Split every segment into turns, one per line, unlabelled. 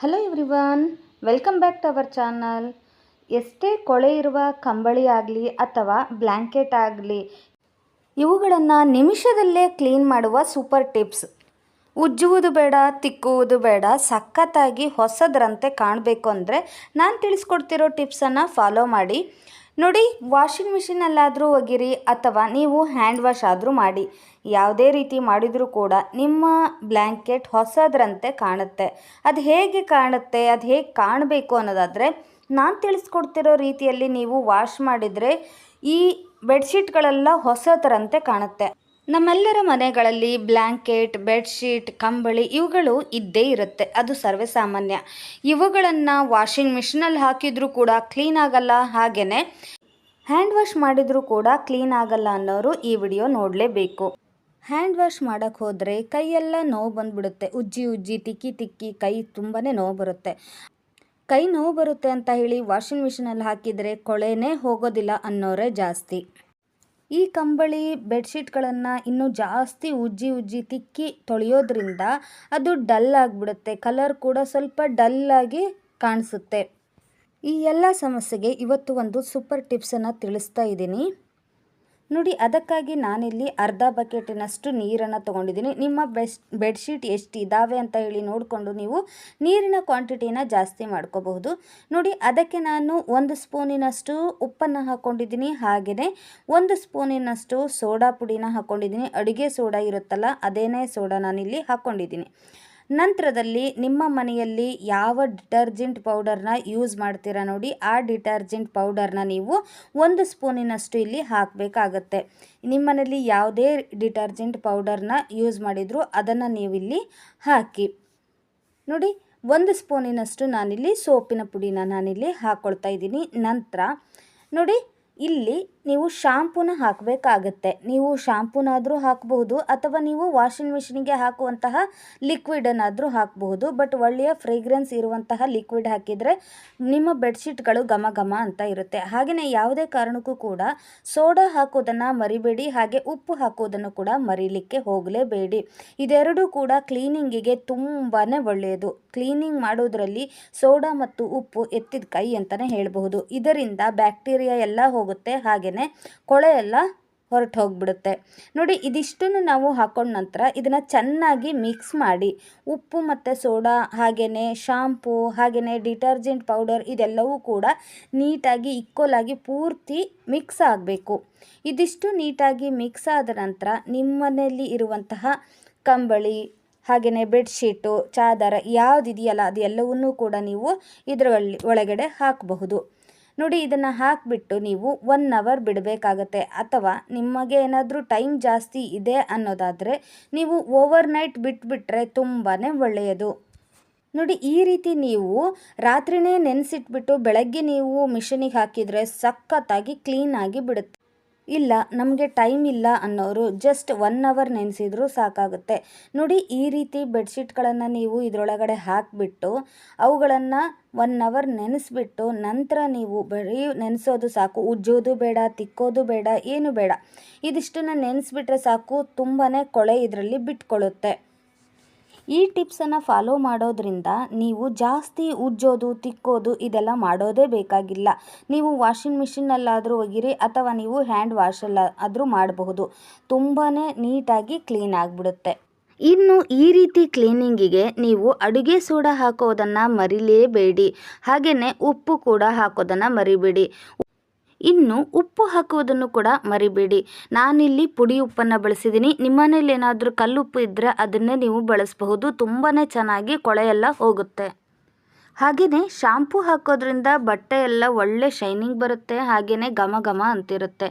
Hello everyone welcome back to our channel ಎಷ್ಟೇ ಕೊಳೆ ಇರುವ ಕಂಬಳಿ ಆಗಲಿ ಅಥವಾ ಬ್ಲ್ಯಾಂಕೆಟ್ ಆಗಲಿ, ಇವುಗಳನ್ನು ನಿಮಿಷದಲ್ಲೇ ಕ್ಲೀನ್ ಮಾಡುವ ಸೂಪರ್ ಟಿಪ್ಸ್ ಉಜ್ಜುವುದು ಬೇಡ, ತಿಕ್ಕುವುದು ಬೇಡ, ಸಖತ್ತಾಗಿ ಹೊಸದರಂತೆ ಕಾಣಬೇಕು ಅಂದರೆ ನಾನು ತಿಳಿಸ್ಕೊಡ್ತಿರೋ ಟಿಪ್ಸನ್ನು ಫಾಲೋ ಮಾಡಿ. ನೋಡಿ ವಾಷಿಂಗ್ ಮಿಷಿನಲ್ಲಾದರೂ ಒಗಿರಿ ಅಥವಾ ನೀವು ಹ್ಯಾಂಡ್ ವಾಶ್ ಆದರೂ ಮಾಡಿ. ಯಾವುದೇ ರೀತಿ ಮಾಡಿದರೂ ಕೂಡ ನಿಮ್ಮ ಬ್ಲ್ಯಾಂಕೆಟ್ ಹೊಸದರಂತೆ ಕಾಣುತ್ತೆ. ಅದು ಹೇಗೆ ಕಾಣುತ್ತೆ, ಅದು ಹೇಗೆ ಕಾಣಬೇಕು ಅನ್ನೋದಾದರೆ, ನಾನು ತಿಳಿಸ್ಕೊಡ್ತಿರೋ ರೀತಿಯಲ್ಲಿ ನೀವು ವಾಶ್ ಮಾಡಿದರೆ ಈ ಬೆಡ್ಶೀಟ್ಗಳೆಲ್ಲ ಹೊಸ ಥರಂತೆ ಕಾಣುತ್ತೆ. ನಮ್ಮೆಲ್ಲರ ಮನೆಗಳಲ್ಲಿ ಬ್ಲ್ಯಾಂಕೆಟ್ ಬೆಡ್ಶೀಟ್, ಕಂಬಳಿ ಇವುಗಳು ಇದ್ದೇ ಇರುತ್ತೆ. ಅದು ಸರ್ವೇಸಾಮಾನ್ಯ. ಇವುಗಳನ್ನು ವಾಷಿಂಗ್ ಮಿಷಿನಲ್ಲಿ ಹಾಕಿದರೂ ಕೂಡ ಕ್ಲೀನ್ ಆಗಲ್ಲ ಹಾಗೆಯೇ ಹ್ಯಾಂಡ್ ವಾಶ್ ಮಾಡಿದರೂ ಕೂಡ ಕ್ಲೀನ್ ಆಗಲ್ಲ ಅನ್ನೋರು ಈ ವಿಡಿಯೋ ನೋಡಲೇಬೇಕು. ಹ್ಯಾಂಡ್ ವಾಶ್ ಮಾಡೋಕ್ಕೆ ಹೋದರೆ ಕೈಯೆಲ್ಲ ನೋವು ಬಂದ್ಬಿಡುತ್ತೆ. ಉಜ್ಜಿ ಉಜ್ಜಿ, ತಿಕ್ಕಿ ತಿಕ್ಕಿ ಕೈ ತುಂಬಾ ನೋವು ಬರುತ್ತೆ. ಕೈ ನೋವು ಬರುತ್ತೆ ಅಂತ ಹೇಳಿ ವಾಷಿಂಗ್ ಮಿಷಿನಲ್ಲಿ ಹಾಕಿದರೆ ಕೊಳೆನೇ ಹೋಗೋದಿಲ್ಲ ಅನ್ನೋರೇ ಜಾಸ್ತಿ. ಈ ಕಂಬಳಿ ಬೆಡ್ಶೀಟ್ಗಳನ್ನು ಇನ್ನೂ ಜಾಸ್ತಿ ಉಜ್ಜಿ ಉಜ್ಜಿ, ತಿಕ್ಕಿ ತೊಳೆಯೋದ್ರಿಂದ ಅದು ಡಲ್ ಆಗಿಬಿಡುತ್ತೆ. ಕಲರ್ ಕೂಡ ಸ್ವಲ್ಪ ಡಲ್ಲಾಗಿ ಕಾಣಿಸುತ್ತೆ. ಈ ಎಲ್ಲ ಸಮಸ್ಯೆಗೆ ಇವತ್ತು ಒಂದು ಸೂಪರ್ ಟಿಪ್ಸನ್ನು ತಿಳಿಸ್ತಾ ಇದ್ದೀನಿ. ನೋಡಿ, ಅದಕ್ಕಾಗಿ ನಾನಿಲ್ಲಿ ಅರ್ಧ ಬಕೆಟಿನಷ್ಟು ನೀರನ್ನು ತೊಗೊಂಡಿದ್ದೀನಿ. ನಿಮ್ಮ ಬೆಸ್ಟ್ ಬೆಡ್ಶೀಟ್ ಎಷ್ಟು ಇದ್ದಾವೆ ಅಂತ ಹೇಳಿ ನೋಡಿಕೊಂಡು ನೀವು ನೀರಿನ ಕ್ವಾಂಟಿಟಿನ ಜಾಸ್ತಿ ಮಾಡ್ಕೋಬಹುದು. ನೋಡಿ, ಅದಕ್ಕೆ ನಾನು ಒಂದು ಸ್ಪೂನಿನಷ್ಟು ಉಪ್ಪನ್ನು ಹಾಕ್ಕೊಂಡಿದ್ದೀನಿ ಹಾಗೆಯೇ ಒಂದು ಸ್ಪೂನಿನಷ್ಟು ಸೋಡಾ ಪುಡಿನ ಹಾಕ್ಕೊಂಡಿದ್ದೀನಿ ಅಡುಗೆ ಸೋಡಾ ಇರುತ್ತಲ್ಲ, ಅದೇನೇ ಸೋಡಾ ನಾನಿಲ್ಲಿ ಹಾಕ್ಕೊಂಡಿದ್ದೀನಿ ನಂತರದಲ್ಲಿ ನಿಮ್ಮ ಮನೆಯಲ್ಲಿ ಯಾವ ಡಿಟರ್ಜೆಂಟ್ ಪೌಡರ್ನ ಯೂಸ್ ಮಾಡ್ತೀರಾ ನೋಡಿ, ಆ ಡಿಟರ್ಜೆಂಟ್ ಪೌಡರ್ನ ನೀವು ಒಂದು ಸ್ಪೂನಿನಷ್ಟು ಇಲ್ಲಿ ಹಾಕಬೇಕಾಗತ್ತೆ. ನಿಮ್ಮ ಮನೆಯಲ್ಲಿ ಯಾವುದೇ ಡಿಟರ್ಜೆಂಟ್ ಪೌಡರ್ನ ಯೂಸ್ ಮಾಡಿದರೂ ಅದನ್ನು ನೀವು ಇಲ್ಲಿ ಹಾಕಿ. ನೋಡಿ, ಒಂದು ಸ್ಪೂನಿನಷ್ಟು ನಾನಿಲ್ಲಿ ಸೋಪಿನ ಪುಡಿನ ನಾನಿಲ್ಲಿ ಹಾಕ್ಕೊಳ್ತಾ ಇದ್ದೀನಿ. ನಂತರ ನೋಡಿ ಇಲ್ಲಿ ನೀವು ಶಾಂಪೂನ ಹಾಕಬೇಕಾಗತ್ತೆ. ನೀವು ಶಾಂಪೂನಾದರೂ ಹಾಕಬಹುದು ಅಥವಾ ನೀವು ವಾಷಿಂಗ್ ಮಿಷಿನಿಗೆ ಹಾಕುವಂತಹ ಲಿಕ್ವಿಡನ್ನಾದರೂ ಹಾಕಬಹುದು. ಬಟ್ ಒಳ್ಳೆಯ ಫ್ರೇಗ್ರೆನ್ಸ್ ಇರುವಂತಹ ಲಿಕ್ವಿಡ್ ಹಾಕಿದರೆ ನಿಮ್ಮ ಬೆಡ್ಶೀಟ್ಗಳು ಘಮ ಘಮ ಅಂತ ಇರುತ್ತೆ. ಹಾಗೆಯೇ ಯಾವುದೇ ಕಾರಣಕ್ಕೂ ಕೂಡ ಸೋಡಾ ಹಾಕೋದನ್ನು ಮರಿಬೇಡಿ, ಹಾಗೆ ಉಪ್ಪು ಹಾಕೋದನ್ನು ಕೂಡ ಮರಿಲಿಕ್ಕೆ ಹೋಗಲೇಬೇಡಿ. ಇದೆರಡೂ ಕೂಡ ಕ್ಲೀನಿಂಗಿಗೆ ತುಂಬಾ ಒಳ್ಳೆಯದು. ಕ್ಲೀನಿಂಗ್ ಮಾಡೋದರಲ್ಲಿ ಸೋಡಾ ಮತ್ತು ಉಪ್ಪು ಎತ್ತಿದ ಕೈ ಅಂತಲೇ ಹೇಳಬಹುದು. ಇದರಿಂದ ಬ್ಯಾಕ್ಟೀರಿಯಾ ಎಲ್ಲ ಹೋಗುತ್ತೆ ಹಾಗೆಯೇ ಕೊಳೆ ಎಲ್ಲ ಹೊರಟು ಹೋಗ್ಬಿಡುತ್ತೆ ನೋಡಿ, ಇದಿಷ್ಟನ್ನು ನಾವು ಹಾಕೊಂಡ ನಂತರ ಇದನ್ನು ಚೆನ್ನಾಗಿ ಮಿಕ್ಸ್ ಮಾಡಿ ಉಪ್ಪು ಮತ್ತು ಸೋಡಾ ಹಾಗೆಯೇ ಶಾಂಪೂ ಹಾಗೆಯೇ ಡಿಟರ್ಜೆಂಟ್ ಪೌಡರ್ ಇದೆಲ್ಲವೂ ಕೂಡ ನೀಟಾಗಿ ಇಕ್ವಲಾಗಿ ಪೂರ್ತಿ ಮಿಕ್ಸ್ ಆಗಬೇಕು. ಇದಿಷ್ಟು ನೀಟಾಗಿ ಮಿಕ್ಸ್ ಆದ ನಂತರ ನಿಮ್ಮನೆಯಲ್ಲಿ ಇರುವಂತಹ ಕಂಬಳಿ ಹಾಗೆಯೇ ಬೆಡ್ಶೀಟು ಚಾದರ ಯಾವುದಿದೆಯಲ್ಲ ಅದು ಎಲ್ಲವನ್ನೂ ಕೂಡ ನೀವು ಇದರ ಒಳಗಡೆ ಹಾಕಬಹುದು. ನೋಡಿ, ಇದನ್ನು ಹಾಕಿಬಿಟ್ಟು ನೀವು ಒನ್ ಅವರ್ ಬಿಡಬೇಕಾಗತ್ತೆ. ಅಥವಾ ನಿಮಗೆ ಏನಾದರೂ ಟೈಮ್ ಜಾಸ್ತಿ ಇದೆ ಅನ್ನೋದಾದರೆ ನೀವು ಓವರ್ ನೈಟ್ ಬಿಟ್ಬಿಟ್ರೆ ತುಂಬಾ ಒಳ್ಳೆಯದು. ನೋಡಿ, ಈ ರೀತಿ ನೀವು ರಾತ್ರಿನೇ ನೆನೆಸಿಟ್ಬಿಟ್ಟು ಬೆಳಗ್ಗೆ ನೀವು ಮಿಷನಿಗೆ ಹಾಕಿದರೆ ಸಖತ್ತಾಗಿ ಕ್ಲೀನಾಗಿ ಬಿಡುತ್ತೆ. ಇಲ್ಲ, ನಮಗೆ ಟೈಮ್ ಇಲ್ಲ ಅನ್ನೋರು ಜಸ್ಟ್ ಒನ್ ಅವರ್ ನೆನೆಸಿದ್ರು ಸಾಕಾಗುತ್ತೆ. ನೋಡಿ, ಈ ರೀತಿ ಬೆಡ್ಶೀಟ್ಗಳನ್ನು ನೀವು ಇದರೊಳಗಡೆ ಹಾಕಿಬಿಟ್ಟು, ಅವುಗಳನ್ನು ಒನ್ ಅವರ್ ನೆನೆಸ್ಬಿಟ್ಟು ನಂತರ ನೀವು ಬರೀ ನೆನೆಸೋದು ಸಾಕು. ಉಜ್ಜೋದು ಬೇಡ, ತಿಕ್ಕೋದು ಬೇಡ, ಏನು ಬೇಡ. ಇದಿಷ್ಟನ್ನು ನೆನೆಸ್ಬಿಟ್ರೆ ಸಾಕು ತುಂಬಾ ಕೊಳೆ ಇದರಲ್ಲಿ ಬಿಟ್ಕೊಳ್ಳುತ್ತೆ. ಈ ಟಿಪ್ಸನ್ನು ಫಾಲೋ ಮಾಡೋದ್ರಿಂದ ನೀವು ಜಾಸ್ತಿ ಉಜ್ಜೋದು, ತಿಕ್ಕೋದು ಇದೆಲ್ಲ ಮಾಡೋದೇ ಬೇಕಾಗಿಲ್ಲ. ನೀವು ವಾಷಿಂಗ್ ಮಿಷಿನ್ನಲ್ಲಾದರೂ ಒಗಿರಿ ಅಥವಾ ನೀವು ಹ್ಯಾಂಡ್ ವಾಶಲ್ಲ ಆದರೂ ಮಾಡಬಹುದು. ತುಂಬಾ ನೀಟಾಗಿ ಕ್ಲೀನ್ ಆಗಿಬಿಡುತ್ತೆ. ಇನ್ನು ಈ ರೀತಿ ಕ್ಲೀನಿಂಗಿಗೆ ನೀವು ಅಡುಗೆ ಸೋಡಾ ಹಾಕೋದನ್ನು ಮರಿಲೇಬೇಡಿ. ಹಾಗೆಯೇ ಉಪ್ಪು ಕೂಡ ಹಾಕೋದನ್ನು ಮರಿಬೇಡಿ. ಇನ್ನು ಉಪ್ಪು ಹಾಕುವುದನ್ನು ಕೂಡ ಮರಿಬೇಡಿ. ನಾನಿಲ್ಲಿ ಪುಡಿ ಉಪ್ಪನ್ನು ಬಳಸಿದ್ದೀನಿ. ನಿಮ್ಮನೇಲಿ ಏನಾದರೂ ಕಲ್ಲುಪ್ಪು ಇದ್ದರೆ ಅದನ್ನೇ ನೀವು ಬಳಸಬಹುದು. ತುಂಬಾ ಚೆನ್ನಾಗಿ ಕೊಳೆಯೆಲ್ಲ ಹೋಗುತ್ತೆ. ಹಾಗೆಯೇ ಶಾಂಪೂ ಹಾಕೋದ್ರಿಂದ ಬಟ್ಟೆ ಎಲ್ಲ ಒಳ್ಳೆ ಶೈನಿಂಗ್ ಬರುತ್ತೆ ಹಾಗೆಯೇ ಘಮ ಘಮ ಅಂತಿರುತ್ತೆ.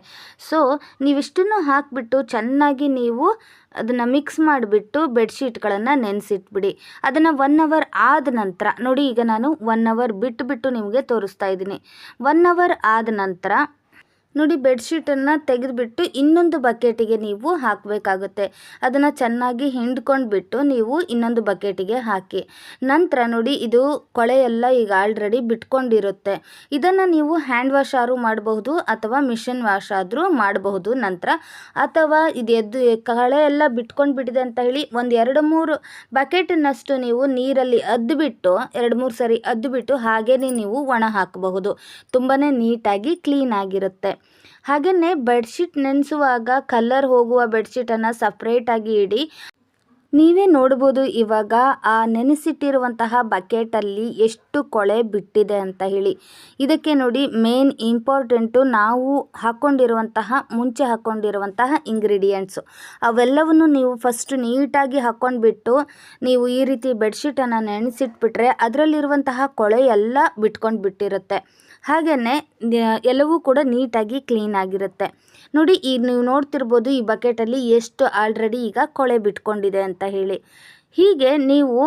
ಸೊ ನೀವಿಷ್ಟನ್ನು ಹಾಕಿಬಿಟ್ಟು ಚೆನ್ನಾಗಿ ನೀವು ಅದನ್ನು ಮಿಕ್ಸ್ ಮಾಡಿಬಿಟ್ಟು ಬೆಡ್ಶೀಟ್ಗಳನ್ನು ನೆನೆಸಿಟ್ಬಿಡಿ. ಅದನ್ನು ಒನ್ ಅವರ್ ಆದ ನಂತರ, ನೋಡಿ ಈಗ ನಾನು ಒನ್ ಅವರ್ ಬಿಟ್ಟುಬಿಟ್ಟು ಬಿಟ್ಟು ನಿಮಗೆ ತೋರಿಸ್ತಾ ಇದ್ದೀನಿ. ಒನ್ ಅವರ್ ಆದ ನಂತರ ನೋಡಿ ಬೆಡ್ಶೀಟನ್ನು ತೆಗೆದುಬಿಟ್ಟು ಇನ್ನೊಂದು ಬಕೆಟಿಗೆ ನೀವು ಹಾಕಬೇಕಾಗುತ್ತೆ. ಅದನ್ನು ಚೆನ್ನಾಗಿ ಹಿಂಡ್ಕೊಂಡ್ಬಿಟ್ಟು ನೀವು ಇನ್ನೊಂದು ಬಕೆಟಿಗೆ ಹಾಕಿ. ನಂತರ ನೋಡಿ ಇದು ಕೊಳೆ ಎಲ್ಲ ಈಗ ಆಲ್ರೆಡಿ ಬಿಟ್ಕೊಂಡಿರುತ್ತೆ. ಇದನ್ನು ನೀವು ಹ್ಯಾಂಡ್ ವಾಶ್ ಆದರೂ ಮಾಡಬಹುದು ಅಥವಾ ಮಿಷಿನ್ ವಾಶ್ ಆದರೂ ಮಾಡಬಹುದು ನಂತರ. ಅಥವಾ ಇದು ಎದ್ದು ಕಳೆ ಎಲ್ಲ ಬಿಟ್ಕೊಂಡು ಬಿಟ್ಟಿದೆ ಅಂತ ಹೇಳಿ ಒಂದು ಎರಡು ಮೂರು ಬಕೆಟಿನಷ್ಟು ನೀವು ನೀರಲ್ಲಿ ಅದ್ದುಬಿಟ್ಟು ಎರಡು ಮೂರು ಸರಿ ಅದ್ದುಬಿಟ್ಟು ಹಾಗೇ ನೀವು ಒಣ ಹಾಕಬಹುದು. ತುಂಬಾ ನೀಟಾಗಿ ಕ್ಲೀನ್ ಆಗಿರುತ್ತೆ. ಹಾಗೆಯೇ ಬೆಡ್ಶೀಟ್ ನೆನೆಸುವಾಗ ಕಲ್ಲರ್ ಹೋಗುವ ಬೆಡ್ಶೀಟನ್ನು ಸಪ್ರೇಟಾಗಿ ಇಡಿ. ನೀವೇ ನೋಡ್ಬೋದು ಇವಾಗ ಆ ನೆನೆಸಿಟ್ಟಿರುವಂತಹ ಬಕೆಟಲ್ಲಿ ಎಷ್ಟು ಕೊಳೆ ಬಿಟ್ಟಿದೆ ಅಂತ ಹೇಳಿ. ಇದಕ್ಕೆ ನೋಡಿ ಮೇನ್ ಇಂಪಾರ್ಟೆಂಟು ನಾವು ಹಾಕ್ಕೊಂಡಿರುವಂತಹ ಮುಂಚೆ ಹಾಕ್ಕೊಂಡಿರುವಂತಹ ಇಂಗ್ರೀಡಿಯೆಂಟ್ಸು ಅವೆಲ್ಲವನ್ನು ನೀವು ಫಸ್ಟ್ ನೀಟಾಗಿ ಹಾಕ್ಕೊಂಡ್ಬಿಟ್ಟು ನೀವು ಈ ರೀತಿ ಬೆಡ್ಶೀಟನ್ನು ನೆನೆಸಿಟ್ಬಿಟ್ರೆ ಅದರಲ್ಲಿರುವಂತಹ ಕೊಳೆ ಎಲ್ಲ ಬಿಟ್ಕೊಂಡು ಬಿಟ್ಟಿರುತ್ತೆ ಹಾಗೆಯೇ ಎಲ್ಲವೂ ಕೂಡ ನೀಟಾಗಿ ಕ್ಲೀನ್ ಆಗಿರುತ್ತೆ. ನೋಡಿ, ಈ ನೀವು ನೋಡ್ತಿರ್ಬೋದು ಈ ಬಕೆಟಲ್ಲಿ ಎಷ್ಟು ಆಲ್ರೆಡಿ ಈಗ ಕೊಳೆ ಬಿಟ್ಕೊಂಡಿದೆ ಅಂತ ಹೇಳಿ. ಹೀಗೆ ನೀವು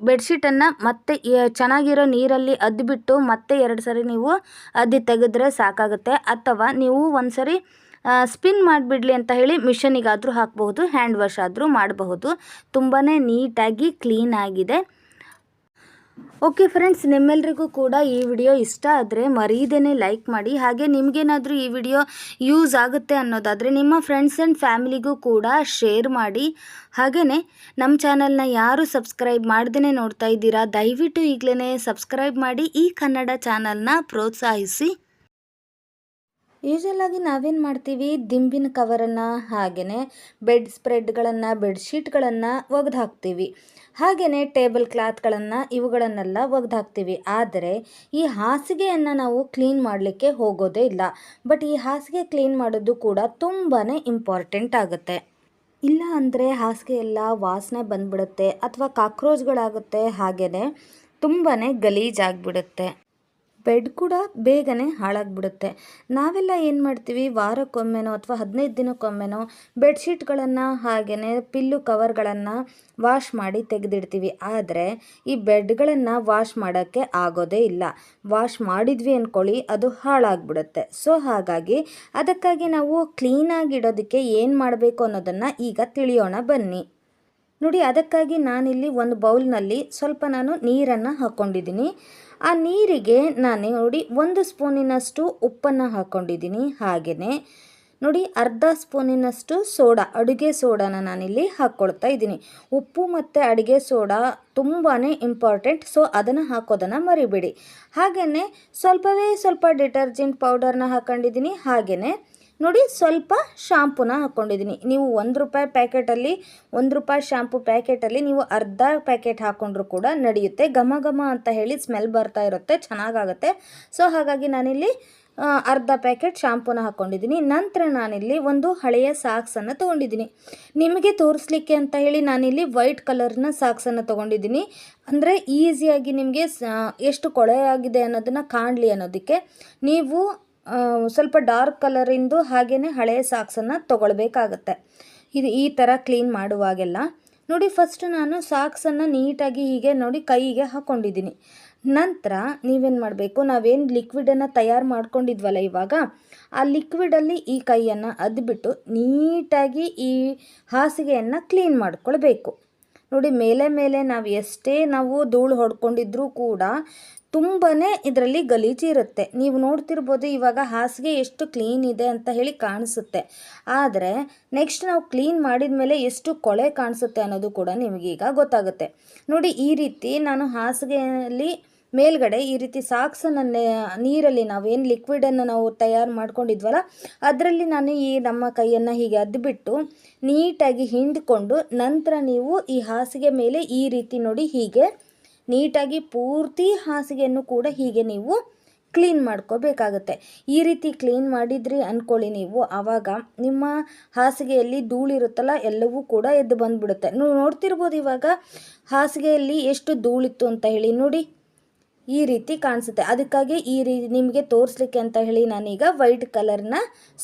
ಬೆಡ್ಶೀಟನ್ನು ಮತ್ತೆ ಚೆನ್ನಾಗಿರೋ ನೀರಲ್ಲಿ ಅದ್ಬಿಟ್ಟು ಮತ್ತೆ ಎರಡು ಸರಿ ನೀವು ಅದ್ದಿ ತೆಗೆದ್ರೆ ಸಾಕಾಗುತ್ತೆ. ಅಥವಾ ನೀವು ಒಂದು ಸರಿ ಸ್ಪಿನ್ ಮಾಡಿಬಿಡ್ಲಿ ಅಂತ ಹೇಳಿ ಮಿಷನಿಗಾದರೂ ಹಾಕಬಹುದು, ಹ್ಯಾಂಡ್ ವಾಶ್ ಆದರೂ ಮಾಡಬಹುದು. ತುಂಬಾ ನೀಟಾಗಿ ಕ್ಲೀನ್ ಆಗಿದೆ. ಓಕೆ ಫ್ರೆಂಡ್ಸ್ ನಿಮ್ಮೆಲ್ರಿಗೂ ಕೂಡ ಈ ವಿಡಿಯೋ ಇಷ್ಟ ಆದರೆ ಮರೀದೇನೆ ಲೈಕ್ ಮಾಡಿ. ಹಾಗೆ ನಿಮಗೇನಾದರೂ ಈ ವಿಡಿಯೋ ಯೂಸ್ ಆಗುತ್ತೆ ಅನ್ನೋದಾದರೆ ನಿಮ್ಮ ಫ್ರೆಂಡ್ಸ್ ಆ್ಯಂಡ್ ಫ್ಯಾಮಿಲಿಗೂ ಕೂಡ ಶೇರ್ ಮಾಡಿ. ಹಾಗೆಯೇ ನಮ್ಮ ಚಾನಲ್ನ ಯಾರು ಸಬ್ಸ್ಕ್ರೈಬ್ ಮಾಡ್ದೇ ನೋಡ್ತಾ ಇದ್ದೀರಾ, ದಯವಿಟ್ಟು ಈಗಲೇ ಸಬ್ಸ್ಕ್ರೈಬ್ ಮಾಡಿ ಈ ಕನ್ನಡ ಚಾನಲ್ನ ಪ್ರೋತ್ಸಾಹಿಸಿ. ಯೂಶಲಾಗಿ ನಾವೇನು ಮಾಡ್ತೀವಿ, ದಿಂಬಿನ ಕವರನ್ನು ಹಾಗೆಯೇ ಬೆಡ್ ಸ್ಪ್ರೆಡ್ಗಳನ್ನು ಬೆಡ್ಶೀಟ್ಗಳನ್ನು ಒಗೆದು ಹಾಕ್ತೀವಿ. ಹಾಗೆಯೇ ಟೇಬಲ್ ಕ್ಲಾತ್ಗಳನ್ನು ಇವುಗಳನ್ನೆಲ್ಲ ಒಗೆದು ಹಾಕ್ತೀವಿ ಆದರೆ ಈ ಹಾಸಿಗೆಯನ್ನು ನಾವು ಕ್ಲೀನ್ ಮಾಡಲಿಕ್ಕೆ ಹೋಗೋದೇ ಇಲ್ಲ. ಬಟ್ ಈ ಹಾಸಿಗೆ ಕ್ಲೀನ್ ಮಾಡೋದು ಕೂಡ ತುಂಬಾ ಇಂಪಾರ್ಟೆಂಟ್ ಆಗುತ್ತೆ. ಇಲ್ಲ ಅಂದರೆ ಹಾಸಿಗೆ ಎಲ್ಲ ವಾಸನೆ ಬಂದ್ಬಿಡುತ್ತೆ ಅಥವಾ ಕಾಕ್ರೋಚ್ಗಳಾಗುತ್ತೆ ಹಾಗೆಯೇ ತುಂಬಾ ಗಲೀಜಾಗಿಬಿಡುತ್ತೆ. ಬೆಡ್ ಕೂಡ ಬೇಗನೆ ಹಾಳಾಗಿಬಿಡುತ್ತೆ. ನಾವೆಲ್ಲ ಏನು ಮಾಡ್ತೀವಿ? ವಾರಕ್ಕೊಮ್ಮೆನೋ ಅಥವಾ ಹದಿನೈದು ದಿನಕ್ಕೊಮ್ಮೆನೋ ಬೆಡ್ಶೀಟ್ಗಳನ್ನು ಹಾಗೆಯೇ ಪಿಲ್ಲು ಕವರ್ಗಳನ್ನು ವಾಶ್ ಮಾಡಿ ತೆಗೆದಿಡ್ತೀವಿ. ಆದರೆ ಈ ಬೆಡ್ಗಳನ್ನು ವಾಶ್ ಮಾಡೋಕ್ಕೆ ಆಗೋದೇ ಇಲ್ಲ. ವಾಶ್ ಮಾಡಿದ್ವಿ ಅಂದ್ಕೊಳ್ಳಿ ಅದು ಹಾಳಾಗ್ಬಿಡುತ್ತೆ. ಸೊ ಹಾಗಾಗಿ ಅದಕ್ಕಾಗಿ ನಾವು ಕ್ಲೀನಾಗಿಡೋದಕ್ಕೆ ಏನು ಮಾಡಬೇಕು ಅನ್ನೋದನ್ನು ಈಗ ತಿಳಿಯೋಣ ಬನ್ನಿ. ನೋಡಿ, ಅದಕ್ಕಾಗಿ ನಾನಿಲ್ಲಿ ಒಂದು ಬೌಲ್ನಲ್ಲಿ ಸ್ವಲ್ಪ ನಾನು ನೀರನ್ನು ಹಾಕ್ಕೊಂಡಿದ್ದೀನಿ ಆ ನೀರಿಗೆ ನಾನು ನೋಡಿ ಒಂದು ಸ್ಪೂನಿನಷ್ಟು ಉಪ್ಪನ್ನು ಹಾಕ್ಕೊಂಡಿದ್ದೀನಿ ಹಾಗೆಯೇ. ನೋಡಿ ಅರ್ಧ ಸ್ಪೂನಿನಷ್ಟು ಸೋಡಾ, ಅಡುಗೆ ಸೋಡಾನ ನಾನಿಲ್ಲಿ ಹಾಕ್ಕೊಳ್ತಾ ಇದ್ದೀನಿ. ಉಪ್ಪು ಮತ್ತು ಅಡುಗೆ ಸೋಡಾ ತುಂಬಾ ಇಂಪಾರ್ಟೆಂಟ್ ಸೊ ಅದನ್ನು ಹಾಕೋದನ್ನು ಮರಿಬೇಡಿ. ಹಾಗೆಯೇ ಸ್ವಲ್ಪವೇ ಸ್ವಲ್ಪ ಡಿಟರ್ಜೆಂಟ್ ಪೌಡರ್ನ ಹಾಕ್ಕೊಂಡಿದ್ದೀನಿ ಹಾಗೆಯೇ. ನೋಡಿ ಸ್ವಲ್ಪ ಶಾಂಪುನ ಹಾಕ್ಕೊಂಡಿದ್ದೀನಿ ನೀವು ಒಂದು ರೂಪಾಯಿ ಪ್ಯಾಕೆಟಲ್ಲಿ, ಒಂದು ರೂಪಾಯಿ ಶಾಂಪು ಪ್ಯಾಕೆಟಲ್ಲಿ ನೀವು ಅರ್ಧ ಪ್ಯಾಕೆಟ್ ಹಾಕ್ಕೊಂಡ್ರು ಕೂಡ ನಡೆಯುತ್ತೆ. ಘಮ ಘಮ ಅಂತ ಹೇಳಿ ಸ್ಮೆಲ್ ಬರ್ತಾ ಇರುತ್ತೆ, ಚೆನ್ನಾಗಾಗುತ್ತೆ. ಸೊ, ಹಾಗಾಗಿ ನಾನಿಲ್ಲಿ ಅರ್ಧ ಪ್ಯಾಕೆಟ್ ಶಾಂಪೂನ ಹಾಕ್ಕೊಂಡಿದ್ದೀನಿ ನಂತರ ನಾನಿಲ್ಲಿ ಒಂದು ಹಳೆಯ ಸಾಕ್ಸನ್ನು ತೊಗೊಂಡಿದ್ದೀನಿ. ನಿಮಗೆ ತೋರಿಸ್ಲಿಕ್ಕೆ ಅಂತ ಹೇಳಿ ನಾನಿಲ್ಲಿ ವೈಟ್ ಕಲರ್ನ ಸಾಕ್ಸನ್ನು ತೊಗೊಂಡಿದ್ದೀನಿ. ಅಂದರೆ ಈಸಿಯಾಗಿ ನಿಮಗೆ ಎಷ್ಟು ಕೊಳೆಯಾಗಿದೆ ಅನ್ನೋದನ್ನು ಕಾಣಲಿ ಅನ್ನೋದಕ್ಕೆ. ನೀವು ಸ್ವಲ್ಪ ಡಾರ್ಕ್ ಕಲರಿಂದು ಹಾಗೆಯೇ ಹಳೆಯ ಸಾಕ್ಸನ್ನು ತೊಗೊಳ್ಬೇಕಾಗತ್ತೆ. ಇದು ಈ ಥರ ಕ್ಲೀನ್ ಮಾಡುವಾಗೆಲ್ಲ. ನೋಡಿ, ಫಸ್ಟ್ ನಾನು ಸಾಕ್ಸನ್ನು ನೀಟಾಗಿ ಹೀಗೆ ನೋಡಿ ಕೈಗೆ ಹಾಕ್ಕೊಂಡಿದ್ದೀನಿ ನಂತರ ನೀವೇನು ಮಾಡಬೇಕು? ನಾವೇನು ಲಿಕ್ವಿಡನ್ನು ತಯಾರು ಮಾಡ್ಕೊಂಡಿದ್ವಲ್ಲ ಇವಾಗ, ಆ ಲಿಕ್ವಿಡಲ್ಲಿ ಈ ಕೈಯನ್ನು ಅದ್ಬಿಟ್ಟು ನೀಟಾಗಿ ಈ ಹಾಸಿಗೆಯನ್ನು ಕ್ಲೀನ್ ಮಾಡ್ಕೊಳ್ಬೇಕು. ನೋಡಿ, ಮೇಲೆ ಮೇಲೆ ನಾವು ಎಷ್ಟೇ ನಾವು ಧೂಳು ಹೊಡ್ಕೊಂಡಿದ್ರೂ ಕೂಡ ತುಂಬಾ ಇದರಲ್ಲಿ ಗಲೀಜು ಇರುತ್ತೆ. ನೀವು ನೋಡ್ತಿರ್ಬೋದು ಇವಾಗ ಹಾಸಿಗೆ ಎಷ್ಟು ಕ್ಲೀನ್ ಇದೆ ಅಂತ ಹೇಳಿ ಕಾಣಿಸುತ್ತೆ. ಆದರೆ ನೆಕ್ಸ್ಟ್ ನಾವು ಕ್ಲೀನ್ ಮಾಡಿದ ಮೇಲೆ ಎಷ್ಟು ಕೊಳೆ ಕಾಣಿಸುತ್ತೆ ಅನ್ನೋದು ಕೂಡ ನಿಮಗೀಗ ಗೊತ್ತಾಗುತ್ತೆ. ನೋಡಿ, ಈ ರೀತಿ ನಾನು ಹಾಸಿಗೆಯಲ್ಲಿ ಮೇಲ್ಗಡೆ ಈ ರೀತಿ ಸಾಕ್ಸನ್ನು ನೀರಲ್ಲಿ ನಾವೇನು ಲಿಕ್ವಿಡನ್ನು ನಾವು ತಯಾರು ಮಾಡ್ಕೊಂಡಿದ್ವಲ್ಲ, ಅದರಲ್ಲಿ ನಾನು ಈ ನಮ್ಮ ಕೈಯನ್ನು ಹೀಗೆ ಅದ್ಬಿಟ್ಟು ನೀಟಾಗಿ ಹಿಂಡ್ಕೊಂಡು ನಂತರ ನೀವು ಈ ಹಾಸಿಗೆ ಮೇಲೆ ಈ ರೀತಿ ನೋಡಿ ಹೀಗೆ ನೀಟಾಗಿ ಪೂರ್ತಿ ಹಾಸಿಗೆಯನ್ನು ಕೂಡ ಹೀಗೆ ನೀವು ಕ್ಲೀನ್ ಮಾಡ್ಕೋಬೇಕಾಗತ್ತೆ. ಈ ರೀತಿ ಕ್ಲೀನ್ ಮಾಡಿದ್ರಿ ಅಂದ್ಕೊಳ್ಳಿ ನೀವು. ಆವಾಗ ನಿಮ್ಮ ಹಾಸಿಗೆಯಲ್ಲಿ ಧೂಳಿರುತ್ತಲ್ಲ ಎಲ್ಲವೂ ಕೂಡ ಎದ್ದು ಬಂದುಬಿಡುತ್ತೆ. ನೀವು ನೋಡ್ತಿರ್ಬೋದು ಇವಾಗ ಹಾಸಿಗೆಯಲ್ಲಿ ಎಷ್ಟು ಧೂಳಿತ್ತು ಅಂತ ಹೇಳಿ. ನೋಡಿ, ಈ ರೀತಿ ಕಾಣಿಸುತ್ತೆ. ಅದಕ್ಕಾಗಿ ಈ ರೀ, ನಿಮಗೆ ತೋರಿಸ್ಲಿಕ್ಕೆ ಅಂತ ಹೇಳಿ ನಾನೀಗ ವೈಟ್ ಕಲರ್ನ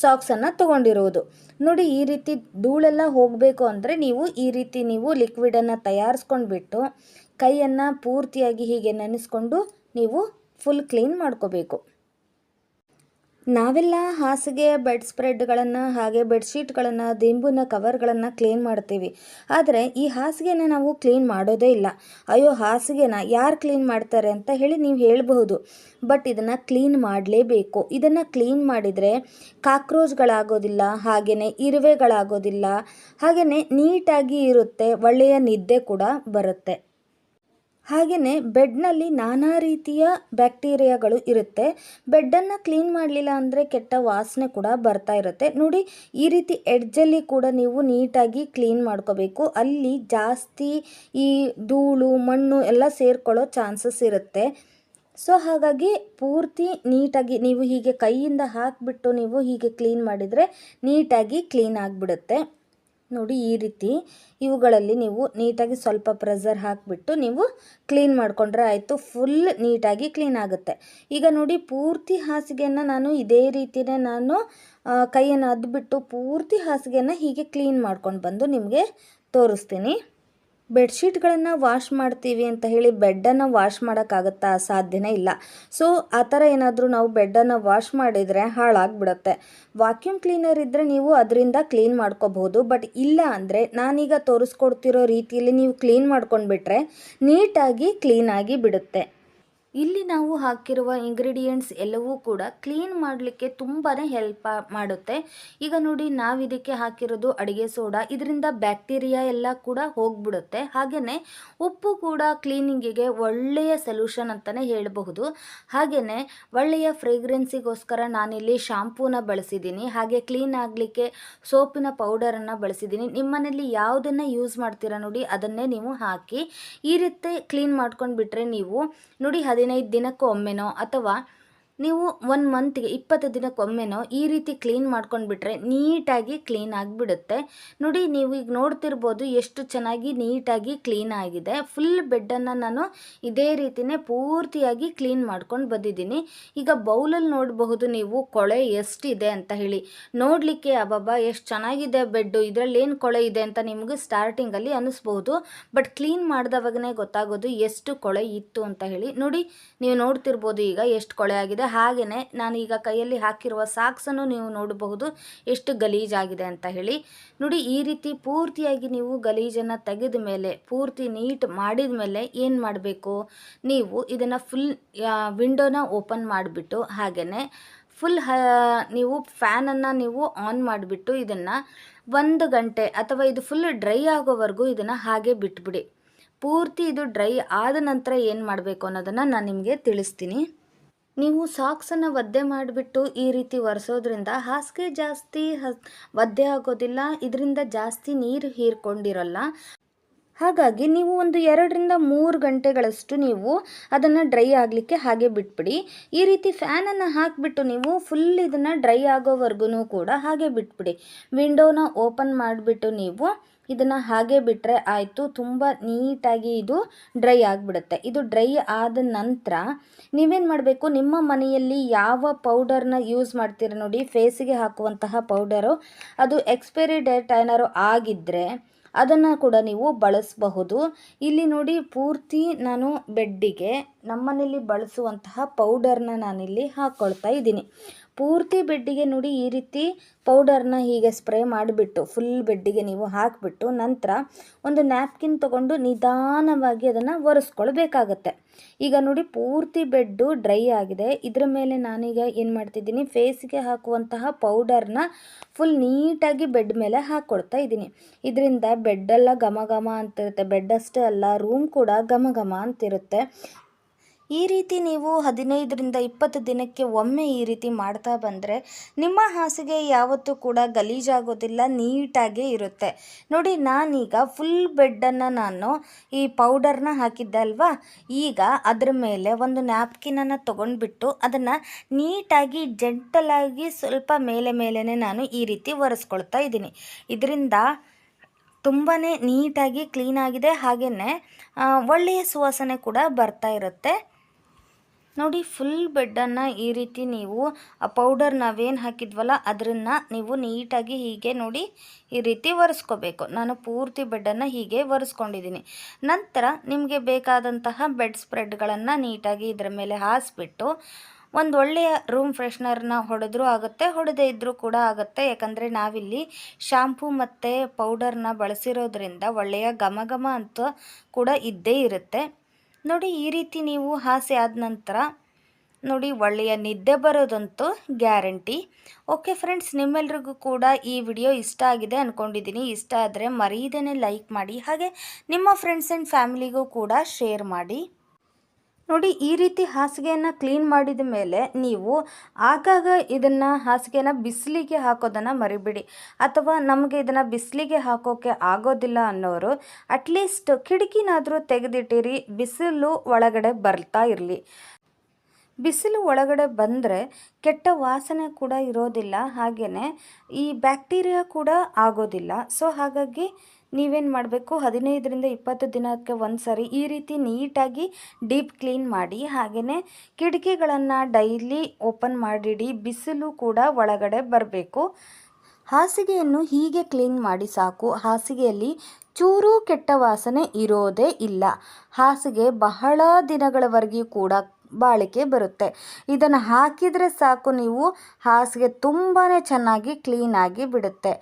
ಸಾಕ್ಸನ್ನು ತೊಗೊಂಡಿರೋದು. ನೋಡಿ, ಈ ರೀತಿ ಧೂಳೆಲ್ಲ ಹೋಗಬೇಕು ಅಂದರೆ ನೀವು ಈ ರೀತಿ ನೀವು ಲಿಕ್ವಿಡನ್ನು ತಯಾರಿಸ್ಕೊಂಡ್ಬಿಟ್ಟು ಕೈಯನ್ನು ಪೂರ್ತಿಯಾಗಿ ಹೀಗೆ ನೆನೆಸ್ಕೊಂಡು ನೀವು ಫುಲ್ ಕ್ಲೀನ್ ಮಾಡ್ಕೋಬೇಕು. ನಾವೆಲ್ಲ ಹಾಸಿಗೆ ಬೆಡ್ ಸ್ಪ್ರೆಡ್ಗಳನ್ನು ಹಾಗೆ ಬೆಡ್ಶೀಟ್ಗಳನ್ನು ದಿಂಬಿನ ಕವರ್ಗಳನ್ನು ಕ್ಲೀನ್ ಮಾಡ್ತೀವಿ. ಆದರೆ ಈ ಹಾಸಿಗೆನ ನಾವು ಕ್ಲೀನ್ ಮಾಡೋದೇ ಇಲ್ಲ. ಅಯ್ಯೋ, ಹಾಸಿಗೆನ ಯಾರು ಕ್ಲೀನ್ ಮಾಡ್ತಾರೆ ಅಂತ ಹೇಳಿ ನೀವು ಹೇಳಬಹುದು. ಬಟ್ ಇದನ್ನು ಕ್ಲೀನ್ ಮಾಡಲೇಬೇಕು. ಇದನ್ನು ಕ್ಲೀನ್ ಮಾಡಿದರೆ ಕಾಕ್ರೋಚ್ಗಳಾಗೋದಿಲ್ಲ ಹಾಗೆಯೇ ಇರುವೆಗಳಾಗೋದಿಲ್ಲ ಹಾಗೆಯೇ ನೀಟಾಗಿ ಇರುತ್ತೆ, ಒಳ್ಳೆಯ ನಿದ್ದೆ ಕೂಡ ಬರುತ್ತೆ. ಹಾಗೆಯೇ ಬೆಡ್ನಲ್ಲಿ ನಾನಾ ರೀತಿಯ ಬ್ಯಾಕ್ಟೀರಿಯಾಗಳು ಇರುತ್ತೆ. ಬೆಡ್ಡನ್ನು ಕ್ಲೀನ್ ಮಾಡಲಿಲ್ಲ ಅಂದರೆ ಕೆಟ್ಟ ವಾಸನೆ ಕೂಡ ಬರ್ತಾ ಇರುತ್ತೆ. ನೋಡಿ, ಈ ರೀತಿ ಎಡ್ಜಲ್ಲಿ ಕೂಡ ನೀವು ನೀಟಾಗಿ ಕ್ಲೀನ್ ಮಾಡ್ಕೋಬೇಕು. ಅಲ್ಲಿ ಜಾಸ್ತಿ ಈ ಧೂಳು, ಮಣ್ಣು ಎಲ್ಲ ಸೇರ್ಕೊಳ್ಳೋ ಚಾನ್ಸಸ್ ಇರುತ್ತೆ. ಸೊ, ಹಾಗಾಗಿ ಪೂರ್ತಿ ನೀಟಾಗಿ ನೀವು ಹೀಗೆ ಕೈಯಿಂದ ಹಾಕಿಬಿಟ್ಟು ನೀವು ಹೀಗೆ ಕ್ಲೀನ್ ಮಾಡಿದರೆ ನೀಟಾಗಿ ಕ್ಲೀನ್ ಆಗಿಬಿಡುತ್ತೆ. ನೋಡಿ ಈ ರೀತಿ ಇವುಗಳಲ್ಲಿ ನೀವು ನೀಟಾಗಿ ಸ್ವಲ್ಪ ಪ್ರೆಸರ್ ಹಾಕಿಬಿಟ್ಟು ನೀವು ಕ್ಲೀನ್ ಮಾಡಿಕೊಂಡ್ರೆ ಆಯಿತು ಫುಲ್ ನೀಟಾಗಿ ಕ್ಲೀನ್ ಆಗುತ್ತೆ. ಈಗ ನೋಡಿ ಪೂರ್ತಿ ಹಾಸಿಗೆಯನ್ನು ನಾನು ಇದೇ ರೀತಿಯೇ ನಾನು ಕೈಯನ್ನು ಅದ್ಬಿಟ್ಟು ಪೂರ್ತಿ ಹಾಸಿಗೆಯನ್ನು ಹೀಗೆ ಕ್ಲೀನ್ ಮಾಡ್ಕೊಂಡು ಬಂದು ನಿಮಗೆ ತೋರಿಸ್ತೀನಿ. ಬೆಡ್ಶೀಟ್ಗಳನ್ನು ವಾಶ್ ಮಾಡ್ತೀವಿ ಅಂತ ಹೇಳಿ ಬೆಡ್ಡನ್ನು ವಾಶ್ ಮಾಡೋಕ್ಕಾಗತ್ತಾ ಸಾಧ್ಯನೇ ಇಲ್ಲ. ಸೊ, ಆ ಥರ ಏನಾದರೂ ನಾವು ಬೆಡ್ಡನ್ನು ವಾಶ್ ಮಾಡಿದರೆ ಹಾಳಾಗಿಬಿಡುತ್ತೆ. ವಾಕ್ಯೂಮ್ ಕ್ಲೀನರ್ ಇದ್ದರೆ ನೀವು ಅದರಿಂದ ಕ್ಲೀನ್ ಮಾಡ್ಕೋಬಹುದು. ಬಟ್ ಇಲ್ಲ ಅಂದರೆ ನಾನೀಗ ತೋರಿಸ್ಕೊಡ್ತಿರೋ ರೀತಿಯಲ್ಲಿ ನೀವು ಕ್ಲೀನ್ ಮಾಡ್ಕೊಂಡ್ಬಿಟ್ರೆ ನೀಟಾಗಿ ಕ್ಲೀನಾಗಿ ಬಿಡುತ್ತೆ. ಇಲ್ಲಿ ನಾವು ಹಾಕಿರುವ ಇಂಗ್ರೀಡಿಯೆಂಟ್ಸ್ ಎಲ್ಲವೂ ಕೂಡ ಕ್ಲೀನ್ ಮಾಡಲಿಕ್ಕೆ ತುಂಬಾ ಹೆಲ್ಪ್ ಮಾಡುತ್ತೆ. ಈಗ ನೋಡಿ ನಾವು ಇದಕ್ಕೆ ಹಾಕಿರೋದು ಅಡುಗೆ ಸೋಡಾ. ಇದರಿಂದ ಬ್ಯಾಕ್ಟೀರಿಯಾ ಎಲ್ಲ ಕೂಡ ಹೋಗ್ಬಿಡುತ್ತೆ. ಹಾಗೆಯೇ ಉಪ್ಪು ಕೂಡ ಕ್ಲೀನಿಂಗಿಗೆ ಒಳ್ಳೆಯ ಸೊಲ್ಯೂಷನ್ ಅಂತಲೇ ಹೇಳಬಹುದು. ಹಾಗೆಯೇ ಒಳ್ಳೆಯ ಫ್ರೇಗ್ರೆನ್ಸಿಗೋಸ್ಕರ ನಾನಿಲ್ಲಿ ಶಾಂಪೂನ ಬಳಸಿದ್ದೀನಿ. ಹಾಗೆ ಕ್ಲೀನ್ ಆಗಲಿಕ್ಕೆ ಸೋಪಿನ ಪೌಡರನ್ನು ಬಳಸಿದ್ದೀನಿ. ನಿಮ್ಮನೇಲಿ ಯಾವುದನ್ನು ಯೂಸ್ ಮಾಡ್ತೀರಾ ನೋಡಿ, ಅದನ್ನೇ ನೀವು ಹಾಕಿ ಈ ರೀತಿ ಕ್ಲೀನ್ ಮಾಡ್ಕೊಂಡು ಬಿಟ್ಟರೆ ನೀವು ನೋಡಿ ಹದಿನೈದು ದಿನಕ್ಕೊಮ್ಮೆನೋ ಅಥವಾ ನೀವು ಒನ್ ಮಂತ್ಗೆ ಇಪ್ಪತ್ತು ದಿನಕ್ಕೊಮ್ಮೆನೋ ಈ ರೀತಿ ಕ್ಲೀನ್ ಮಾಡ್ಕೊಂಡ್ಬಿಟ್ರೆ ನೀಟಾಗಿ ಕ್ಲೀನ್ ಆಗಿಬಿಡುತ್ತೆ. ನೋಡಿ, ನೀವು ಈಗ ನೋಡ್ತಿರ್ಬೋದು ಎಷ್ಟು ಚೆನ್ನಾಗಿ ನೀಟಾಗಿ ಕ್ಲೀನ್ ಆಗಿದೆ. ಫುಲ್ ಬೆಡ್ಡನ್ನು ನಾನು ಇದೇ ರೀತಿಯೇ ಪೂರ್ತಿಯಾಗಿ ಕ್ಲೀನ್ ಮಾಡ್ಕೊಂಡು ಬಂದಿದ್ದೀನಿ. ಈಗ ಬೌಲಲ್ಲಿ ನೋಡಬಹುದು ನೀವು ಕೊಳೆ ಎಷ್ಟಿದೆ ಅಂತ ಹೇಳಿ. ನೋಡಲಿಕ್ಕೆ ಅಬ್ಬಬ್ಬ, ಎಷ್ಟು ಚೆನ್ನಾಗಿದೆ ಬೆಡ್ಡು ಇದರಲ್ಲಿ ಏನು ಕೊಳೆ ಇದೆ ಅಂತ ನಿಮಗೆ ಸ್ಟಾರ್ಟಿಂಗಲ್ಲಿ ಅನ್ನಿಸ್ಬೋದು ಬಟ್ ಕ್ಲೀನ್ ಮಾಡಿದವಾಗನೇ ಗೊತ್ತಾಗೋದು ಎಷ್ಟು ಕೊಳೆ ಇತ್ತು ಅಂತ ಹೇಳಿ. ನೋಡಿ, ನೀವು ನೋಡ್ತಿರ್ಬೋದು ಈಗ ಎಷ್ಟು ಕೊಳೆ ಆಗಿದೆ. ಹಾಗೆಯೇ ನಾನೀಗ ಕೈಯಲ್ಲಿ ಹಾಕಿರುವ ಸಾಕ್ಸನ್ನು ನೀವು ನೋಡಬಹುದು. ಎಷ್ಟು ಗಲೀಜಾಗಿದೆ ಅಂತ ಹೇಳಿ. ನೋಡಿ, ಈ ರೀತಿ ಪೂರ್ತಿಯಾಗಿ ನೀವು ಗಲೀಜನ್ನು ತೆಗೆದ ಮೇಲೆ ಪೂರ್ತಿ ನೀಟ್ ಮಾಡಿದ ಮೇಲೆ ಏನು ಮಾಡಬೇಕು? ನೀವು ಇದನ್ನು ಫುಲ್ ವಿಂಡೋನ ಓಪನ್ ಮಾಡಿಬಿಟ್ಟು ಹಾಗೆಯೇ ಫುಲ್ ಹ ನೀವು ಫ್ಯಾನನ್ನು ನೀವು ಆನ್ ಮಾಡಿಬಿಟ್ಟು ಇದನ್ನು ಒಂದು ಗಂಟೆ ಅಥವಾ ಇದು ಫುಲ್ ಡ್ರೈ ಆಗೋವರೆಗೂ ಇದನ್ನು ಹಾಗೆ ಬಿಟ್ಬಿಡಿ. ಪೂರ್ತಿ ಇದು ಡ್ರೈ ಆದ ನಂತರ ಏನು ಮಾಡಬೇಕು ಅನ್ನೋದನ್ನು ನಾನು ನಿಮಗೆ ತಿಳಿಸ್ತೀನಿ. ನೀವು ಸಾಕ್ಸನ್ನು ಒದ್ದೆ ಮಾಡಿಬಿಟ್ಟು ಈ ರೀತಿ ಒರೆಸೋದ್ರಿಂದ ಹಾಸಿಗೆ ಜಾಸ್ತಿ ಒದ್ದೆ ಆಗೋದಿಲ್ಲ, ಇದರಿಂದ ಜಾಸ್ತಿ ನೀರು ಹೀರ್ಕೊಂಡಿರಲ್ಲ. ಹಾಗಾಗಿ ನೀವು ಒಂದು ಎರಡರಿಂದ ಮೂರು ಗಂಟೆಗಳಷ್ಟು ನೀವು ಅದನ್ನು ಡ್ರೈ ಆಗಲಿಕ್ಕೆ ಹಾಗೆ ಬಿಟ್ಬಿಡಿ. ಈ ರೀತಿ ಫ್ಯಾನನ್ನು ಹಾಕಿಬಿಟ್ಟು ನೀವು ಫುಲ್ ಇದನ್ನು ಡ್ರೈ ಆಗೋವರೆಗೂ ಕೂಡ ಹಾಗೆ ಬಿಟ್ಬಿಡಿ. ವಿಂಡೋನ ಓಪನ್ ಮಾಡಿಬಿಟ್ಟು ನೀವು ಇದನ್ನು ಹಾಗೆ ಬಿಟ್ಟರೆ ಆಯಿತು. ತುಂಬ ನೀಟಾಗಿ ಇದು ಡ್ರೈ ಆಗಿಬಿಡುತ್ತೆ. ಇದು ಡ್ರೈ ಆದ ನಂತರ ನೀವೇನು ಮಾಡಬೇಕು? ನಿಮ್ಮ ಮನೆಯಲ್ಲಿ ಯಾವ ಪೌಡರ್ನ ಯೂಸ್ ಮಾಡ್ತೀರ ನೋಡಿ. ಫೇಸಿಗೆ ಹಾಕುವಂತಹ ಪೌಡರು. ಅದು ಎಕ್ಸ್ಪೈರಿ ಡೇಟ್ ಏನಾರು ಆಗಿದ್ದರೆ ಅದನ್ನು ಕೂಡ ನೀವು ಬಳಸಬಹುದು. ಇಲ್ಲಿ ನೋಡಿ ಪೂರ್ತಿ ನಾನು ಬೆಡ್ಡಿಗೆ ನಮ್ಮನೆಯಲ್ಲಿ ಬಳಸುವಂತಹ ಪೌಡರ್ನ ನಾನಿಲ್ಲಿ ಹಾಕ್ಕೊಳ್ತಾ ಇದ್ದೀನಿ. ಪೂರ್ತಿ ಬೆಡ್ಡಿಗೆ ನೋಡಿ ಈ ರೀತಿ ಪೌಡರ್ನ ಹೀಗೆ ಸ್ಪ್ರೇ ಮಾಡಿಬಿಟ್ಟು, ಫುಲ್ ಬೆಡ್ಡಿಗೆ ನೀವು ಹಾಕಿಬಿಟ್ಟು ನಂತರ ಒಂದು ನ್ಯಾಪ್ಕಿನ್ ತೊಗೊಂಡು ನಿಧಾನವಾಗಿ ಅದನ್ನು ಒರೆಸ್ಕೊಳ್ಬೇಕಾಗತ್ತೆ. ಈಗ ನೋಡಿ ಪೂರ್ತಿ ಬೆಡ್ಡು ಡ್ರೈ ಆಗಿದೆ. ಇದರ ಮೇಲೆ ನಾನೀಗ ಏನು ಮಾಡ್ತಿದ್ದೀನಿ, ಫೇಸ್ಗೆ ಹಾಕುವಂತಹ ಪೌಡರ್ನ ಫುಲ್ ನೀಟಾಗಿ ಬೆಡ್ ಮೇಲೆ ಹಾಕ್ಕೊಡ್ತಾ ಇದ್ದೀನಿ. ಇದರಿಂದ ಬೆಡ್ಡೆಲ್ಲ ಘಮ ಘಮ ಅಂತಿರುತ್ತೆ. ಬೆಡ್ ಅಷ್ಟೇ ಅಲ್ಲ, ರೂಮ್ ಕೂಡ ಘಮ ಘಮ ಅಂತಿರುತ್ತೆ. ಈ ರೀತಿ ನೀವು ಹದಿನೈದರಿಂದ ಇಪ್ಪತ್ತು ದಿನಕ್ಕೆ ಒಮ್ಮೆ ಈ ರೀತಿ ಮಾಡ್ತಾ ಬಂದರೆ ನಿಮ್ಮ ಹಾಸಿಗೆ ಯಾವತ್ತೂ ಕೂಡ ಗಲೀಜಾಗೋದಿಲ್ಲ, ನೀಟಾಗೇ ಇರುತ್ತೆ. ನೋಡಿ, ನಾನೀಗ ಫುಲ್ ಬೆಡ್ಡನ್ನು ನಾನು ಈ ಪೌಡರ್ನ ಹಾಕಿದ್ದೆ ಅಲ್ವಾ? ಈಗ ಅದರ ಮೇಲೆ ಒಂದು ನ್ಯಾಪ್ಕಿನನ್ನು ತೊಗೊಂಡ್ಬಿಟ್ಟು ಅದನ್ನು ನೀಟಾಗಿ ಜೆಂಟಲಾಗಿ ಸ್ವಲ್ಪ ಮೇಲೆ ಮೇಲೇ ನಾನು ಈ ರೀತಿ ಒರೆಸ್ಕೊಳ್ತಾ ಇದ್ದೀನಿ. ಇದರಿಂದ ತುಂಬಾ ನೀಟಾಗಿ ಕ್ಲೀನಾಗಿದೆ ಹಾಗೆಯೇ ಒಳ್ಳೆಯ ಸುವಾಸನೆ ಕೂಡ ಬರ್ತಾ ಇರುತ್ತೆ. ನೋಡಿ ಫುಲ್ ಬೆಡ್ಡನ್ನು ಈ ರೀತಿ ನೀವು, ಆ ಪೌಡರ್ ನಾವೇನು ಹಾಕಿದ್ವಲ್ಲ ಅದನ್ನು ನೀವು ನೀಟಾಗಿ ಹೀಗೆ ನೋಡಿ ಈ ರೀತಿ ಒರೆಸ್ಕೋಬೇಕು. ನಾನು ಪೂರ್ತಿ ಬೆಡ್ಡನ್ನು ಹೀಗೆ ಒರೆಸ್ಕೊಂಡಿದ್ದೀನಿ ನಂತರ ನಿಮಗೆ ಬೇಕಾದಂತಹ ಬೆಡ್ ಸ್ಪ್ರೆಡ್ಗಳನ್ನು ನೀಟಾಗಿ ಇದರ ಮೇಲೆ ಹಾಸಿಬಿಟ್ಟು, ಒಂದು ಒಳ್ಳೆಯ ರೂಮ್ ಫ್ರೆಶ್ನರ್ನ ಹೊಡೆದ್ರೂ ಆಗುತ್ತೆ, ಹೊಡೆದೇ ಇದ್ದರೂ ಕೂಡ ಆಗುತ್ತೆ. ಯಾಕಂದರೆ ನಾವಿಲ್ಲಿ ಶಾಂಪೂ ಮತ್ತು ಪೌಡರ್ನ ಬಳಸಿರೋದ್ರಿಂದ ಒಳ್ಳೆಯ ಘಮ ಘಮ ಅಂತ ಕೂಡ ಇದ್ದೇ ಇರುತ್ತೆ. ನೋಡಿ, ಈ ರೀತಿ ನೀವು ಹಾಸಿ ಆದ ನಂತರ ನೋಡಿ, ಒಳ್ಳೆಯ ನಿದ್ದೆ ಬರೋದಂತೂ ಗ್ಯಾರಂಟಿ. ಓಕೆ ಫ್ರೆಂಡ್ಸ್, ನಿಮ್ಮೆಲ್ರಿಗೂ ಕೂಡ ಈ ವಿಡಿಯೋ ಇಷ್ಟ ಆಗಿದೆ ಅಂದ್ಕೊಂಡಿದ್ದೀನಿ ಇಷ್ಟ ಆದರೆ ಮರೀದೇ ಲೈಕ್ ಮಾಡಿ, ಹಾಗೆ ನಿಮ್ಮ ಫ್ರೆಂಡ್ಸ್ ಆ್ಯಂಡ್ ಫ್ಯಾಮಿಲಿಗೂ ಕೂಡ ಶೇರ್ ಮಾಡಿ. ನೋಡಿ, ಈ ರೀತಿ ಹಾಸಿಗೆಯನ್ನು ಕ್ಲೀನ್ ಮಾಡಿದ ಮೇಲೆ ನೀವು ಆಗಾಗ ಇದನ್ನು ಹಾಸಿಗೆನ ಬಿಸಿಲಿಗೆ ಹಾಕೋದನ್ನು ಮರಿಬಿಡಿ. ಅಥವಾ ನಮಗೆ ಇದನ್ನು ಬಿಸಿಲಿಗೆ ಹಾಕೋಕ್ಕೆ ಆಗೋದಿಲ್ಲ ಅನ್ನೋರು ಅಟ್ಲೀಸ್ಟ್ ಕಿಟಕಿನಾದರೂ ತೆಗೆದಿಟ್ಟಿರಿ, ಬಿಸಿಲು ಒಳಗಡೆ ಬರ್ತಾ ಇರಲಿ. ಬಿಸಿಲು ಒಳಗಡೆ ಬಂದರೆ ಕೆಟ್ಟ ವಾಸನೆ ಕೂಡ ಇರೋದಿಲ್ಲ ಹಾಗೆಯೇ ಈ ಬ್ಯಾಕ್ಟೀರಿಯಾ ಕೂಡ ಆಗೋದಿಲ್ಲ. ಸೊ ಹಾಗಾಗಿ ನೀವೇನು ಮಾಡಬೇಕು? ಹದಿನೈದರಿಂದ ಇಪ್ಪತ್ತು ದಿನಕ್ಕೆ ಒಂದು ಸರಿ ಈ ರೀತಿ ನೀಟಾಗಿ ಡೀಪ್ ಕ್ಲೀನ್ ಮಾಡಿ ಹಾಗೆಯೇ ಕಿಟಕಿಗಳನ್ನು ಡೈಲಿ ಓಪನ್ ಮಾಡಿಡಿ, ಬಿಸಿಲು ಕೂಡ ಒಳಗಡೆ ಬರಬೇಕು. ಹಾಸಿಗೆಯನ್ನು ಹೀಗೆ ಕ್ಲೀನ್ ಮಾಡಿ ಸಾಕು. ಹಾಸಿಗೆಯಲ್ಲಿ ಚೂರೂ ಕೆಟ್ಟ ವಾಸನೆ ಇರೋದೇ ಇಲ್ಲ. ಹಾಸಿಗೆ ಬಹಳ ದಿನಗಳವರೆಗೂ ಕೂಡ ಬಾಳಿಕೆ ಬರುತ್ತೆ. ಇದನ್ನು ಹಾಕಿದರೆ ಸಾಕು ನೀವು. ಹಾಸಿಗೆ ತುಂಬಾ ಚೆನ್ನಾಗಿ ಕ್ಲೀನಾಗಿ ಬಿಡುತ್ತೆ.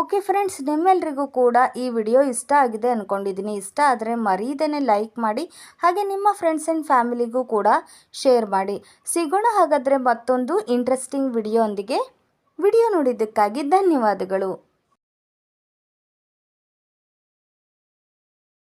ಓಕೆ ಫ್ರೆಂಡ್ಸ್, ನಿಮ್ಮೆಲ್ರಿಗೂ ಕೂಡ ಈ ವಿಡಿಯೋ ಇಷ್ಟ ಆಗಿದೆ ಅಂದ್ಕೊಂಡಿದ್ದೀನಿ ಇಷ್ಟ ಆದರೆ ಮರೀದೇ ಲೈಕ್ ಮಾಡಿ, ಹಾಗೆ ನಿಮ್ಮ ಫ್ರೆಂಡ್ಸ್ ಆ್ಯಂಡ್ ಫ್ಯಾಮಿಲಿಗೂ ಕೂಡ ಶೇರ್ ಮಾಡಿ. ಸಿಗೋಣ ಹಾಗಾದರೆ ಮತ್ತೊಂದು ಇಂಟ್ರೆಸ್ಟಿಂಗ್ ವಿಡಿಯೋ ಒಂದಿಗೆ. ವಿಡಿಯೋ ನೋಡಿದ್ದಕ್ಕಾಗಿ ಧನ್ಯವಾದಗಳು.